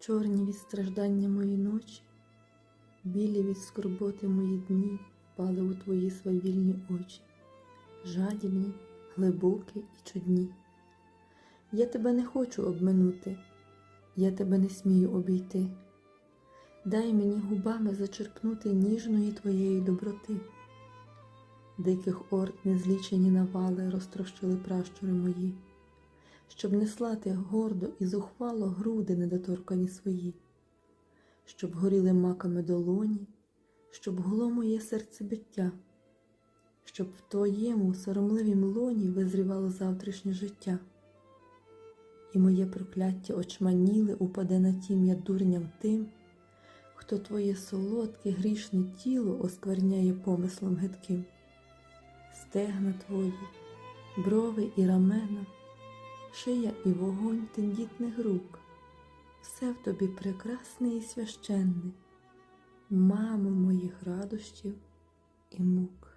Чорні від страждання мої ночі, білі від скорботи мої дні впали у твої свавільні очі, жадібні, глибокі і чудні. Я тебе не хочу обминути, я тебе не смію обійти. Дай мені губами зачерпнути ніжної твоєї доброти. Диких орд незлічені навали розтрощили пращури мої, щоб не слати гордо і зухвало груди недоторкані свої, щоб горіли маками долоні, щоб гуло моє серцебиття, щоб в твоєму соромливім лоні визрівало завтрашнє життя. І моє прокляття очманіле упаде на тім'я дурням тим, хто твоє солодке грішне тіло оскверняє помислом гидким. Стегна твої, брови і рамена, шия і вогонь тендітних рук, все в тобі прекрасне і священне, мамо моїх радощів і мук.